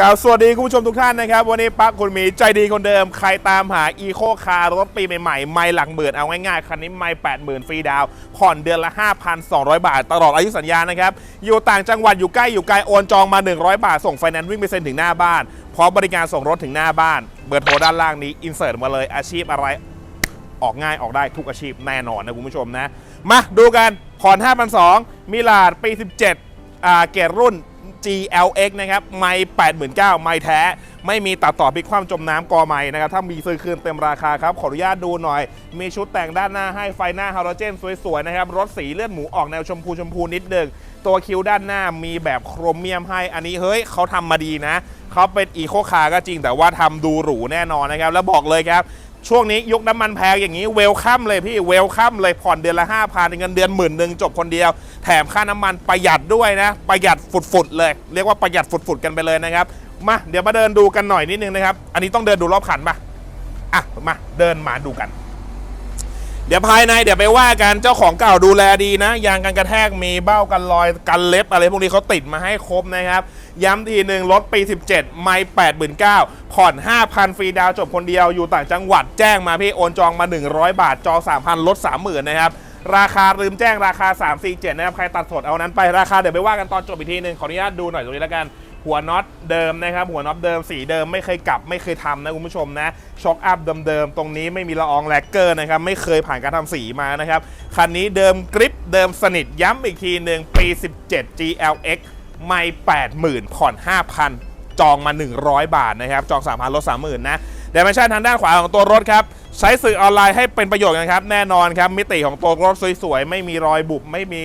กล่าวสวัสดีคุณผู้ชมทุกท่านนะครับ วันนี้ปั๊กคุณหมีใจดีคนเดิม ใครตามหาอีโคคาร์รถปีใหม่ๆ ไม่หลักหมื่นเอาง่ายๆ คันนี้ไม่80,000ฟรีดาวผ่อนเดือนละ 5,200 บาท ตลอดอายุสัญญานะครับ อยู่ต่างจังหวัดอยู่ใกล้ อยู่ไกล โอนจองมา 100 บาท ส่งไฟแนนซ์วิ่งไปเซ็นถึงหน้าบ้านพร้อมบริการส่งรถถึงหน้าบ้าน เบอร์โทรด้านล่างนี้อินเสิร์ตมาเลยอาชีพอะไรออกง่ายออกได้ทุกอาชีพแน่นอนนะคุณผู้ชมนะมาดูกันผ่อน5,200มิลาดปี 17อ่าเกรดรุ่น GLX นะครับไม่89,000 ไม่แท้ ไม่มีตัดต่อพลิกคว่ำจมน้ำกอไม่นะครับ ถ้ามีซื้อคืนเต็มราคาครับ ขออนุญาตดูหน่อย มีชุดแต่งด้านหน้าให้ไฟหน้าฮาโลเจนสวย ๆ นะครับ รถสีเลือดหมูออกแนวชมพูชมพูนิดนึงตัวคิ้วด้านหน้ามีแบบโครเมียมให้ อันนี้เฮ้ยเขาทำมาดีนะเขาเป็นอีโคคาร์ก็จริงแต่ว่าทำดูหรูแน่นอนนะครับ แล้วบอกเลยครับ ช่วงนี้ยุคน้ำมันแพงอย่างนี้เวลคัมเลยพี่เวลคัมเลยผ่อนเดือนละ 5,000เงินเดือนหมื่นหนึ่งจบคนเดียว แถมค่าน้ำมันประหยัดด้วยนะ ประหยัดฝุดๆเลย เรียกว่าประหยัดฝุดๆกันไปเลยนะครับ มาเดี๋ยวมาเดินดูกันหน่อยนิดนึงนะครับ อันนี้ต้องเดินดูรอบคันปะอะมาเดินมาดูกัน เดี๋ยวภายในเดี๋ยวไปว่ากันเจ้าของเก่าดูแลดีนะ ยางกันกระแทกมีเบ้ากันรอยกันเล็บอะไรพวกนี้เขาติดมาให้ครบนะครับ ย้ำทีหนึ่งรถปี 17 ไม่89,000ผ่อน 5,000 ฟรีดาวจบคนเดียวอยู่ต่างจังหวัดแจ้งมาพี่โอนจองมา 100 บาท จอง 3,000 ลด 30,000 นะครับ ราคาลืมแจ้งราคา 347 นะครับ ใครตัดสดเอานั้นไปราคาเดี๋ยวไปว่ากันตอนจบอีกทีหนึ่งขออนุญาตดูหน่อยตรงนี้แล้วกันหัวน็อตเดิมนะครับ หัวน็อตเดิมสีเดิมไม่เคยกลับไม่เคยทำนะคุณผู้ชมนะช็อคอัพเดิมๆตรงนี้ไม่มีละอองแลกเกอร์นะครับ ไม่เคยผ่านการทำสีมานะครับ คันนี้เดิมกริปเดิมสนิทย้ำอีกทีหนึ่งปี 17 GLX ไม่80,000 ผ่อน 5,000 จองมา 100 บาทนะครับ จอง 3,000 ลด 30,000 นะเดเมนชั่นทางด้านขวาของตัวรถครับใช้สื่อออนไลน์ให้เป็นประโยชน์กันครับ แน่นอนครับ มิติของตัวรถสวยๆ ไม่มีรอยบุบไม่มี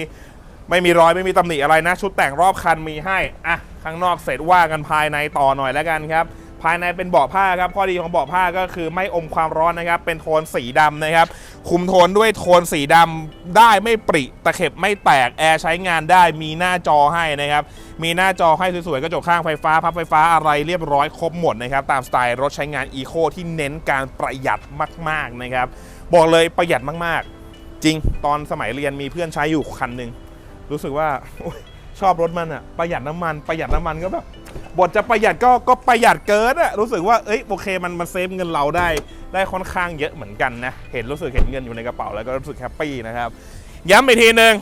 ไม่มีรอยไม่มีตำหนิอะไรนะ ชุดแต่งรอบคันมีให้ อะ ข้างนอกเสร็จว่ากันภายในต่อหน่อยแล้วกันครับ ภายในเป็นเบาะผ้าครับ ข้อดีของเบาะผ้าก็คือไม่อมความร้อนนะครับ เป็นโทนสีดำนะครับ คุมโทนด้วยโทนสีดำได้ไม่ปริตะเข็บไม่แตกแอร์ใช้งานได้มีหน้าจอให้นะครับ มีหน้าจอให้สวยๆกระจกข้างไฟฟ้า พับไฟฟ้าอะไรเรียบร้อยครบหมดนะครับ ตามสไตล์รถใช้งานอีโคที่เน้นการประหยัดมากๆนะครับ บอกเลยประหยัดมากๆ จริงตอนสมัยเรียนมีเพื่อนใช้อยู่คันหนึ่งรู้สึกว่าโอ๊ย ชอบรถมันอะประหยัดน้ำมันประหยัดน้ำมันก็แบบบทจะประหยัดก็ก็ประหยัดเกินอะรู้สึกว่าเอ้ยโอเคมันมันเซฟเงินเราได้ได้ค่อนข้างเยอะเหมือนกันนะเห็นรู้สึกเห็นเงินอยู่ในกระเป๋าแล้วก็รู้สึกแฮปปี้นะครับ ย้ำอีกทีหนึ่ง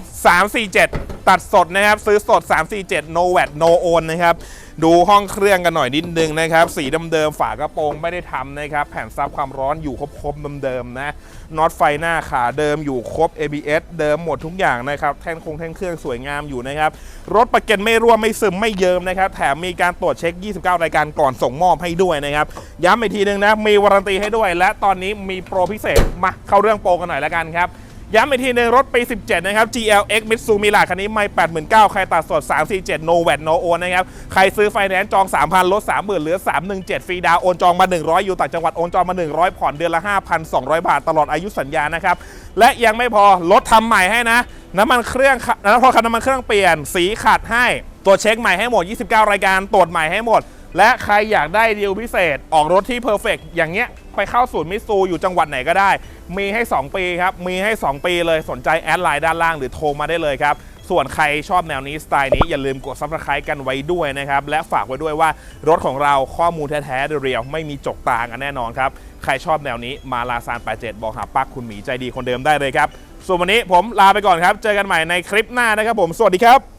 347 ตัดสดนะครับ ซื้อสด 347 no VAT no own นะครับ ดูห้องเครื่องกันหน่อยนิดนึงนะครับ สีเดิมๆฝากระโปรงไม่ได้ทำนะครับ แผ่นซับความร้อนอยู่ครบๆเดิมๆนะน็อตไฟหน้าขาเดิมอยู่ครบ ABS เดิมหมดทุกอย่างนะครับ แท่นคงแท่นเครื่องสวยงามอยู่นะครับ รถประกันไม่รั่วไม่ซึมไม่เยิมนะครับ แถมมีการตรวจเช็ค 29 รายการก่อนส่งมอบให้ด้วยนะครับ ย้ำอีกทีหนึงนะ มีวารันตีให้ด้วย และตอนนี้มีโปรพิเศษ มาเข้าเรื่องโปรกันหน่อยแล้วกันครับ ย้ำอีกทีหนึงรถปี 17 นะครับ GLX Mitsubishi Mirage คันนี้ไม่ 89,000 ใครตัดสด 347 No VAT No Own นะครับ ใครซื้อไฟแนนซ์จอง 3,000 ลด 30,000 เหลือ 317 ฟรีดาวน์โอนจองมา 100 อยู่ต่างจังหวัด โอนจองมา 100 ผ่อนเดือนละ 5,200 บาทตลอดอายุสัญญานะครับ และยังไม่พอรถทำใหม่ให้นะน้ำมันเครื่องน้ำพอคันน้ำมันเครื่องเปลี่ยนสีขัดให้ตรวจเช็คใหม่ให้หมด 29 รายการตรวจใหม่ให้หมด และใครอยากได้ดีลพิเศษ ออกรถที่เพอร์เฟกอย่างเงี้ย ไปเข้าศูนย์มิตซูอยู่จังหวัดไหนก็ได้ มีให้ 2 ปีครับ มีให้ 2 ปีเลยสนใจแอดไลน์ด้านล่างหรือโทรมาได้เลยครับ ส่วนใครชอบแนวนี้สไตล์นี้อย่าลืมกดซับสไครต์กันไว้ด้วยนะครับ และฝากไว้ด้วยว่ารถของเราข้อมูลแท้ๆเรียวไม่มีจกตากันแน่นอนครับ ใครชอบแนวนี้มาลาซาน87บอกหาปักคุณหมีใจดีคนเดิมได้เลยครับส่วนวันนี้ผมลาไปก่อนครับ เจอกันใหม่ในคลิปหน้านะครับผม สวัสดีครับ